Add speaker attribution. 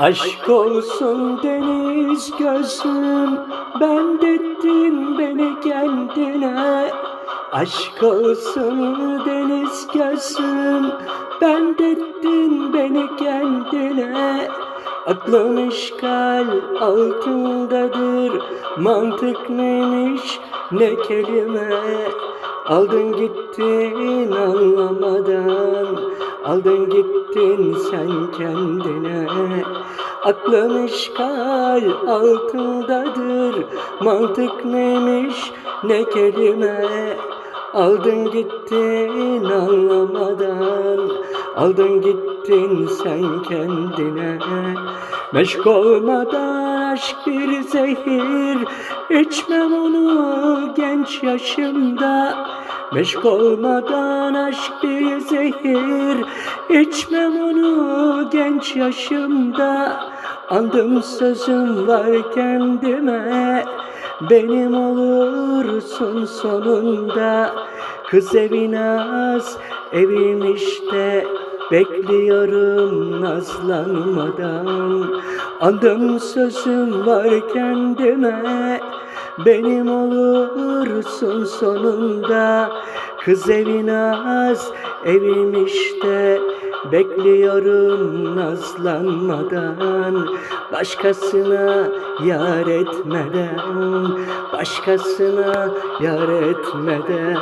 Speaker 1: Aşk olsun deniz gözüm Bendettin beni kendine. Aşk olsun deniz gözüm Bendettin beni kendine. Aklım işgal altındadır Mantık neymiş ne kelime? Aldın gittin anlamadan Aldın gittin sen kendine. Aklın işgal altındadır. Mantık neymiş ne kelime? Aldın gittin anlamadan. Aldın gittin sen kendine. Meşk olmadan aşk bir zehir. İçmem onu genç yaşımda. Meşk olmadan aşk bir zehir. İçmem onu genç yaşımda. Andım sözüm var kendime. Benim olursun sonunda. Kız evin az evim işte Bekliyorum nazlanmadan. Andım sözüm var kendime. Benim olursun sonunda. Kız evin az evim işte. Bekliyorum nazlanmadan. Başkasına yar etmeden. Başkasına yar etmeden